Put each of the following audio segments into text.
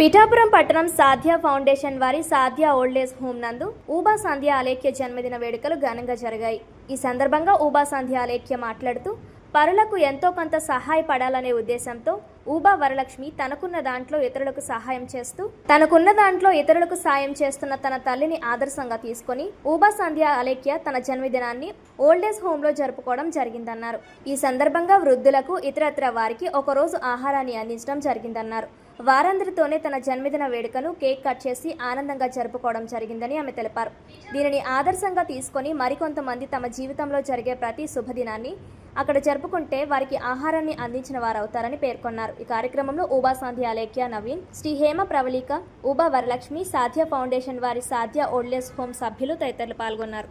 పిఠాపురం పట్టణం సాధ్య ఫౌండేషన్ వారి సాధ్య ఓల్డేజ్ హోమ్ నందు ఊబా సంధ్య అలేఖ్య జన్మదిన వేడుకలు ఘనంగా జరిగాయి. ఈ సందర్భంగా ఊబా సంధ్య అలేఖ్య మాట్లాడుతూ పరులకు ఎంతో కొంత సహాయపడాలనే ఉద్దేశంతో ఊబా వరలక్ష్మి తనకున్న దాంట్లో ఇతరులకు సహాయం చేస్తూ తనకున్న దాంట్లో ఇతరులకు సాయం చేస్తున్న తన తల్లిని ఆదర్శంగా తీసుకొని ఊబా సంధ్య అలేఖ్య తన జన్మదినాన్ని ఓల్డేజ్ హోమ్లో జరుపుకోవడం జరిగిందన్నారు. ఈ సందర్భంగా వృద్ధులకు ఇతరత్ర వారికి ఒకరోజు ఆహారాన్ని అందించడం జరిగిందన్నారు. వారందరితోనే తన జన్మదిన వేడుకను కేక్ కట్ చేసి ఆనందంగా జరుపుకోవడం జరిగిందని ఆమె తెలిపారు. దీనిని ఆదర్శంగా తీసుకొని మరికొంతమంది తమ జీవితంలో జరిగే ప్రతి శుభదినాన్ని అక్కడ జరుపుకుంటే వారికి ఆహారాన్ని అందించిన వారవుతారని పేర్కొన్నారు. ఈ కార్యక్రమంలో ఊబా సాంధ్య అలేఖ్య నవీన్ శ్రీ హేమ ప్రవళిక ఊబా వరలక్ష్మి సాధ్య ఫౌండేషన్ వారి సాధ్య ఓల్డేజ్ హోమ్ సభ్యులు తదితరులు పాల్గొన్నారు.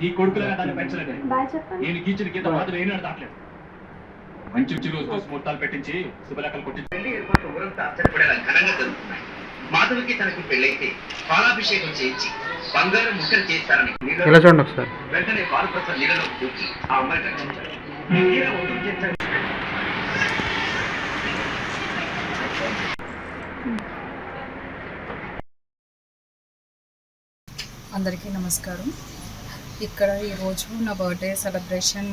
నీ కొడుకులుగా దాన్ని పెంచలేదే. నేను గీచిన గీత మాత్రం నేను దాటలేదు. మంచి మంచి రోజు కోసం ముహూర్తాలు పెట్టించి శుభలెక్కలు కొట్టించి పెళ్ళి ఏర్పాట్లు ఊరంతా అచ్చడిపడేలా ఘనంగా జరుగుతున్నాయి. మాధవికి తనకు పెళ్ళైతే పాలాభిషేకం చేయించి బంగారం ముక్కలు చేస్తారని చూడండి ఒకసారి. వెంటనే పాలపత్ర నీళ్ళలో దూకి ఆ అమ్మాయి రక్షించారు అందరికీ నమస్కారం. ఇక్కడ ఈరోజు నా బర్త్డే సెలబ్రేషన్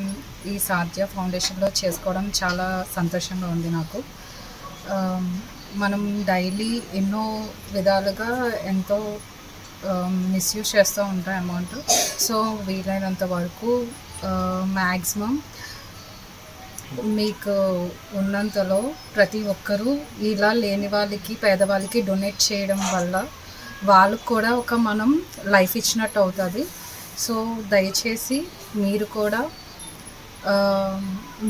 ఈ సాధ్య ఫౌండేషన్లో చేసుకోవడం చాలా సంతోషంగా ఉంది నాకు. మనం డైలీ ఎన్నో విధాలుగా ఎంతో మిస్యూజ్ చేస్తూ ఉంటాం అమౌంట్ సో వీలైనంత వరకు మ్యాక్సిమం మీకు ఉన్నంతలో ప్రతి ఒక్కరూ ఇలా లేని వాళ్ళకి పేదవాళ్ళకి డొనేట్ చేయడం వల్ల వాళ్ళకు కూడా ఒక మనం లైఫ్ ఇచ్చినట్టు అవుతుంది. సో దయచేసి మీరు కూడా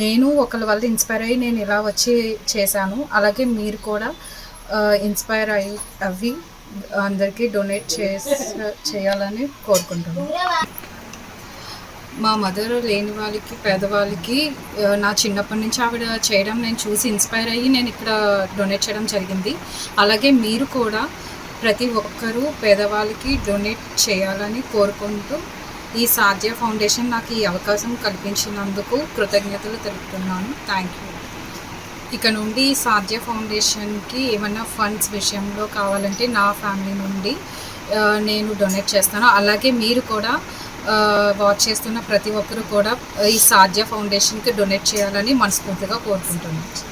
నేను ఒకరి వల్ల ఇన్స్పైర్ అయ్యి నేను ఇలా వచ్చి చేశాను. అలాగే మీరు కూడా ఇన్స్పైర్ అయ్యి అవి అందరికీ డొనేట్ చేసి చేయాలని కోరుకుంటున్నాను. మా మదర్ లేని వాళ్ళకి పేదవాళ్ళకి నా చిన్నప్పటి నుంచి ఆవిడ చేయడం నేను చూసి ఇన్స్పైర్ అయ్యి నేను ఇక్కడ డొనేట్ చేయడం జరిగింది. అలాగే మీరు కూడా ప్రతి ఒక్కరూ పేదవాళ్ళకి డొనేట్ చేయాలని కోరుకుంటూ ఈ సాధ్య ఫౌండేషన్ నాకు ఈ అవకాశం కల్పించినందుకు కృతజ్ఞతలు తెలుపుతున్నాను. థ్యాంక్ యూ ఇక నుండి సాధ్య ఫౌండేషన్కి ఏమైనా ఫండ్స్ విషయంలో కావాలంటే నా ఫ్యామిలీ నుండి నేను డొనేట్ చేస్తాను. అలాగే మీరు కూడా వాచ్ చేస్తున్న ప్రతి ఒక్కరు కూడా ఈ సాధ్య ఫౌండేషన్కి డొనేట్ చేయాలని మనస్ఫూర్తిగా కోరుకుంటున్నాను.